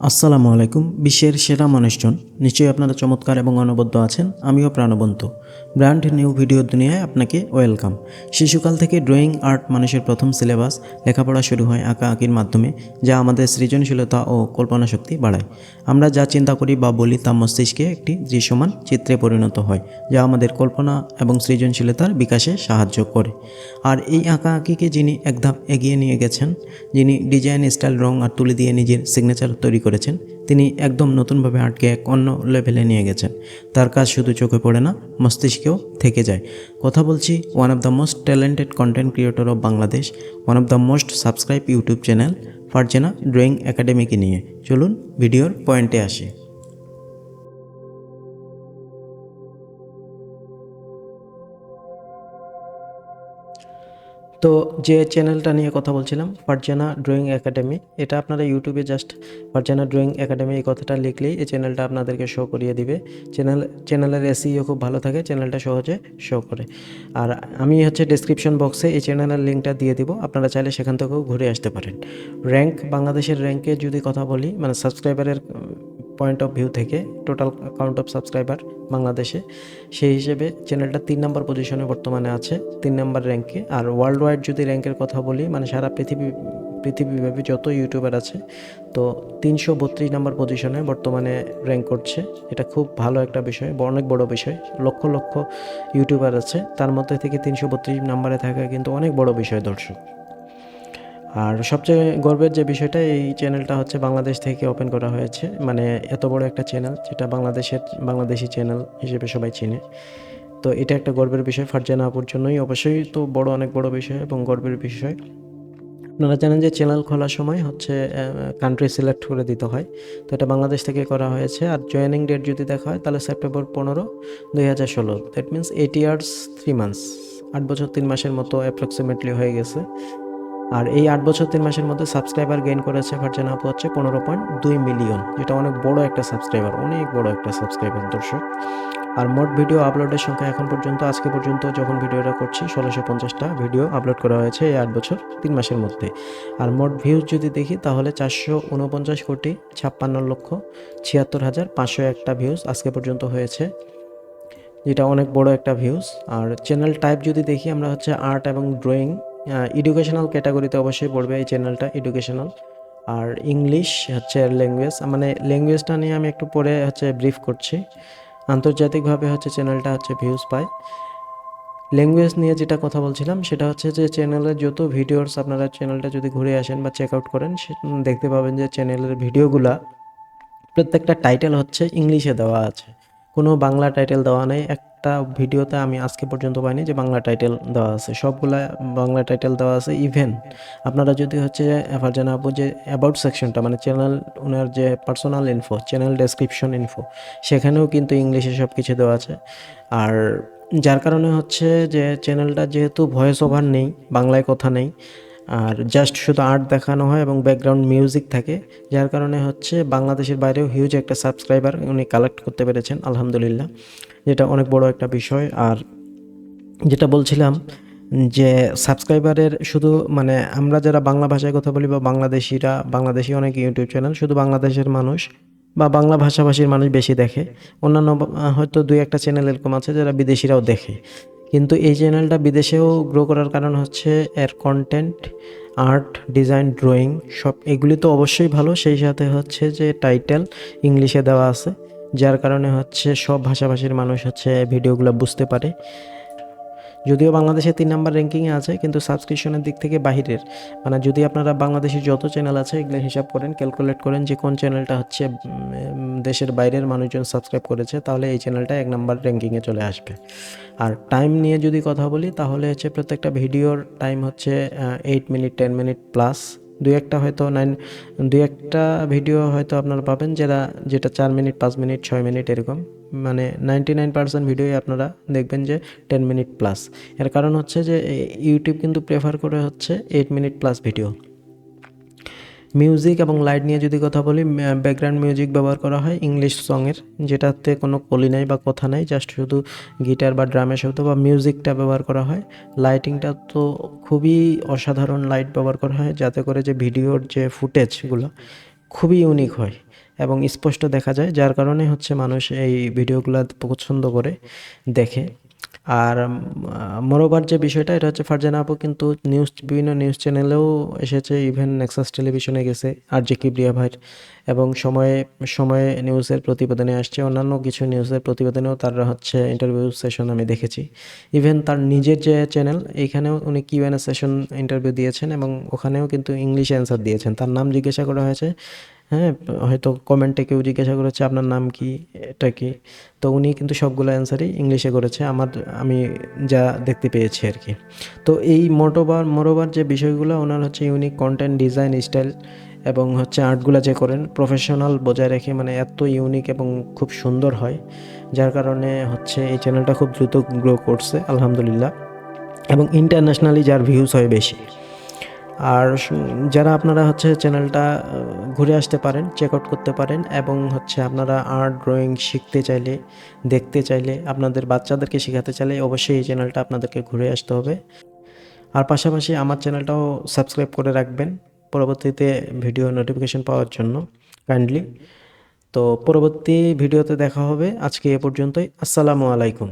আসসালামু আলাইকুম। বিশ্বের সেরা মানুষজন নিশ্চয়ই আপনারা চমৎকার এবং অনবদ্য আছেন। আমিও প্রাণবন্ত। ব্র্যান্ড নিউ ভিডিও দুনিয়ায় আপনাকে ওয়েলকাম। শিশুকাল থেকে ড্রয়িং আর্ট মানুষের প্রথম সিলেবাস লেখাপড়া শুরু হয় আঁকা আঁকির মাধ্যমে, যা আমাদের সৃজনশীলতা ও কল্পনা শক্তি বাড়ায়। আমরা যা চিন্তা করি বা বলি তা মস্তিষ্কে একটি দৃশ্যমান চিত্রে পরিণত হয়, যা আমাদের কল্পনা এবং সৃজনশীলতার বিকাশে সাহায্য করে। আর এই আঁকা আঁকিকে যিনি এক ধাপ এগিয়ে নিয়ে গেছেন, যিনি ডিজাইন, স্টাইল, রং আর তুলি দিয়ে নিজের সিগনেচার তৈরি করেছেন। তিনি একদম নতুনভাবে আর্টকে এক অন্য লেভেলে নিয়ে গেছেন। তার কাজ শুধু চোখে পড়ে না, মস্তিষ্কেও থেকে যায়। কথা বলছি one of the most talented content creator of Bangladesh one of the most subscribe YouTube channel Farzana drawing একাডেমিকে নিয়ে। চলুন ভিডিওর পয়েন্টে আসি। তো যে চ্যানেলটা নিয়ে কথা বলছিলাম, ফারজানা ড্রয়িং একাডেমি এটা আপনারা ইউটিউবে জাস্ট ফারজানা ড্রয়িং একাডেমি এই কথাটা লিখলেই এই চ্যানেলটা আপনাদেরকে শো করিয়ে দিবে। চ্যানেল চ্যানেলের এসিও খুব ভালো থাকে চ্যানেলটা সহজে শো করে। আর আমি হচ্ছে ডিসক্রিপশন বক্সে এই চ্যানেলের লিঙ্কটা দিয়ে দিব, আপনারা চাইলে সেখান থেকেও ঘুরে আসতে পারেন। র্যাঙ্ক বাংলাদেশের র্যাঙ্কে যদি কথা বলি মানে সাবস্ক্রাইবারের পয়েন্ট অফ ভিউ থেকে টোটাল কাউন্ট অফ সাবস্ক্রাইবার বাংলাদেশে। সেই হিসেবে চ্যানেলটা তিন নম্বর পজিশনে বর্তমানে আছে, তিন নম্বর র্যাঙ্কে আর ওয়ার্ল্ড ওয়াইড যদি র্যাঙ্কের কথা বলি মানে সারা পৃথিবী, পৃথিবীব্যাপী যত ইউটিউবার আছে, তো তিনশো বত্রিশ নম্বর পজিশনে বর্তমানে র্যাঙ্ক করছে। এটা খুব ভালো একটা বিষয় অনেক বড় বিষয়। লক্ষ লক্ষ ইউটিউবার আছে, তার মধ্যে থেকে তিনশো বত্রিশ নম্বরে থাকা কিন্তু অনেক বড় বিষয় দর্শক। আর সবচেয়ে গর্বের যে বিষয়টা, এই চ্যানেলটা হচ্ছে বাংলাদেশ থেকে ওপেন করা হয়েছে। মানে এত বড় একটা চ্যানেল যেটা বাংলাদেশের, বাংলাদেশি চ্যানেল হিসেবে সবাই চিনে। তো এটা একটা গর্বের বিষয়, ফারজানা আপুর জন্যই। অবশ্যই তো বড়, অনেক বড় বিষয় এবং গর্বের বিষয়। আপনারা জানেন যে চ্যানেল খোলার সময় হচ্ছে কান্ট্রি সিলেক্ট করে দিতে হয়। তো এটা বাংলাদেশ থেকে করা হয়েছে। আর জয়েনিং ডেট যদি দেখা হয়, তাহলে সেপ্টেম্বর পনেরো, দুই হাজার ষোলো। That means eight years three months আট বছর, তিন মাসের মতো অ্যাপ্রক্সিমেটলি হয়ে গেছে। আর এই আট বছর, তিন মাসের মধ্যে সাবস্ক্রাইবার গেইন করেছে ফারজানা আপু হচ্ছে পনেরো পয়েন্ট দুই মিলিয়ন যেটা অনেক বড় একটা সাবস্ক্রাইবার অনেক বড় একটা সাবস্ক্রাইবার দর্শক। আর মোট ভিডিও আপলোডের সংখ্যা এখন পর্যন্ত, আজকে পর্যন্ত যখন ভিডিওটা করছি, ষোলোশো পঞ্চাশটা ভিডিও আপলোড করা হয়েছে এই আট বছর, তিন মাসের মধ্যে। আর মোট ভিউজ যদি দেখি, তাহলে চারশো উনপঞ্চাশ কোটি ছাপ্পান্ন লক্ষ ছিয়াত্তর হাজার পাঁচশো একটা ভিউজ আজকে পর্যন্ত হয়েছে। যেটা অনেক বড় একটা ভিউজ আর চ্যানেল টাইপ যদি দেখি, আমরা হচ্ছে আর্ট এবং ড্রয়িং এডুকেশনাল ক্যাটাগরিতে অবশ্যই পড়বে এই চ্যানেলটা এডুকেশনাল আর ইংলিশ হচ্ছে ল্যাঙ্গুয়েজ মানে ল্যাঙ্গুয়েজটা নিয়ে আমি একটু পরে হচ্ছে ব্রিফ করছি। আন্তর্জাতিকভাবে হচ্ছে চ্যানেলটা হচ্ছে ভিউজ পায়। ল্যাঙ্গুয়েজ নিয়ে যেটা কথা বলছিলাম, সেটা হচ্ছে যে চ্যানেলের যত ভিডিওস আপনারা চ্যানেলটা যদি ঘুরে আসেন বা চেক আউট করেন দেখতে পাবেন যে চ্যানেলের ভিডিওগুলা প্রত্যেকটা টাইটেল হচ্ছে ইংলিশে দেওয়া আছে। কোনো বাংলা টাইটেল দেওয়া নেই একটা ভিডিওতে আমি আজকে পর্যন্ত পাইনি যে বাংলা টাইটেল দেওয়া আছে। সবগুলা বাংলা টাইটেল দেওয়া আছে ইভেন আপনারা যদি হচ্ছে ফারজানা আপু যে অ্যাবাউট সেকশনটা মানে চ্যানেল ওনার যে personal info channel description info সেখানেও কিন্তু ইংলিশে সব কিছু দেওয়া আছে। আর যার কারণে হচ্ছে যে চ্যানেলটা যেহেতু ভয়েস ওভার নেই, বাংলায় কথা নেই আর জাস্ট শুধু আর্ট দেখানো হয় এবং ব্যাকগ্রাউন্ড মিউজিক থাকে, যার কারণে হচ্ছে বাংলাদেশের বাইরেও হিউজ একটা সাবস্ক্রাইবার উনি কালেক্ট করতে পেরেছেন, আলহামদুলিল্লাহ। যেটা অনেক বড় একটা বিষয়। আর যেটা বলছিলাম যে সাবস্ক্রাইবারের শুধু মানে আমরা যারা বাংলা ভাষায় কথা বলি বা বাংলাদেশিরা, বাংলাদেশি অনেক ইউটিউব চ্যানেল শুধু বাংলাদেশের মানুষ বা বাংলা ভাষাভাষীর মানুষ বেশি দেখে। অন্যান্য হয়তো দুই একটা চ্যানেল এরকম আছে যারা বিদেশিরাও দেখে। কিন্তু এই চ্যানেলটা বিদেশেও গ্রো করার কারণ হচ্ছে এর কন্টেন্ট আর্ট ডিজাইন ড্রয়িং সব এগুলি তো অবশ্যই ভালো। সেই সাথে হচ্ছে যে টাইটেল ইংলিশে দেওয়া আছে, যার কারণে হচ্ছে সব ভাষাভাষীর মানুষ হচ্ছে ভিডিওগুলো বুঝতে পারে। যদিও বাংলাদেশে তিন নাম্বার র্যাঙ্কিংয়ে আছে, কিন্তু সাবস্ক্রিপশনের দিক থেকে বাহিরের। মানে যদি আপনারা বাংলাদেশি যত চ্যানেল আছে, এগুলো হিসাব করেন ক্যালকুলেট করেন যে কোন চ্যানেলটা হচ্ছে দেশের বাইরের মানুষজন সাবস্ক্রাইব করেছে, তাহলে এই চ্যানেলটা এক নাম্বার র্যাঙ্কিংয়ে চলে আসবে। আর টাইম নিয়ে যদি কথা বলি, তাহলে হচ্ছে প্রত্যেকটা ভিডিওর টাইম হচ্ছে eight minute ten minute plus দুই একটা হয়তো নাইন দুই একটা ভিডিও হয়তো আপনারা পাবেন যারা যেটা চার মিনিট পাঁচ মিনিট ছয় মিনিট এরকম। মানে নাইনটি নাইন পার্সেন্ট ভিডিওই আপনারা দেখবেন যে টেন মিনিট প্লাস এর কারণ হচ্ছে যে ইউটিউব কিন্তু প্রেফার করে হচ্ছে eight minute plus video music এবং লাইট নিয়ে যদি কথা বলি ব্যাকগ্রাউন্ড মিউজিক ব্যবহার করা হয় ইংলিশ সঙের যেটাতে কোনো কলি নাই বা কথা নাই জাস্ট শুধু গিটার বা ড্রামের শব্দ বা মিউজিকটা ব্যবহার করা হয়। লাইটিংটা তো খুবই অসাধারণ লাইট ব্যবহার করা হয়, যাতে করে যে ভিডিওর যে ফুটেজগুলো খুবই ইউনিক হয় এবং স্পষ্ট দেখা যায়, যার কারণে হচ্ছে মানুষ এই ভিডিওগুলো পছন্দ করে, দেখে। আর মরোবার যে বিষয়টা, এটা হচ্ছে ফারজানা আপু কিন্তু নিউজ বিভিন্ন নিউজ চ্যানেলেও এসেছে ইভেন নেক্সাস টেলিভিশনে গেছে আর জে কিবরিয়া ভাইয়ের। এবং সময়ে সময়ে নিউজের প্রতিবেদনে আসছে, অন্যান্য কিছু নিউজের প্রতিবেদনেও তারা হচ্ছে ইন্টারভিউ সেশন আমি দেখেছি। ইভেন তার নিজের যে চ্যানেল এইখানেও উনি কিউএনএ সেশন ইন্টারভিউ দিয়েছেন এবং ওখানেও কিন্তু ইংলিশে অ্যান্সার দিয়েছেন। তার নাম জিজ্ঞাসা করা হয়েছে হ্যাঁ হয়তো কমেন্টে কেউ জিজ্ঞাসা করেছে, আপনার নাম কি? এটা কি? তো উনি কিন্তু সবগুলো অ্যান্সারই ইংলিশে করেছে। আমার, আমি যা দেখতে পেয়েছি আর কি তো এই মোটোবার, মোরোবার যে বিষয়গুলো, ওনার হচ্ছে ইউনিক কন্টেন্ট ডিজাইন স্টাইল এবং হচ্ছে আর্টগুলো যে করেন প্রফেশনাল বজায় রেখে মানে এত ইউনিক এবং খুব সুন্দর হয়, যার কারণে হচ্ছে এই চ্যানেলটা খুব দ্রুত গ্রো করছে, আলহামদুলিল্লাহ। এবং ইন্টারন্যাশনালি যার ভিউজ হয় বেশি। আর যারা আপনারা হচ্ছে চ্যানেলটা ঘুরে আসতে পারেন চেক আউট করতে পারেন, এবং হচ্ছে আপনারা আর্ট ড্রয়িং শিখতে চাইলে, দেখতে চাইলে, আপনাদের বাচ্চাদেরকে শেখাতে চাইলে অবশ্যই এই চ্যানেলটা আপনাদেরকে ঘুরে আসতে হবে। আর পাশাপাশি আমার চ্যানেলটাও সাবস্ক্রাইব করে রাখবেন, পরবর্তীতে ভিডিও নোটিফিকেশন পাওয়ার জন্য কাইন্ডলি তো পরবর্তী ভিডিওতে দেখা হবে, আজকে এ পর্যন্তই, আসসালামু আলাইকুম।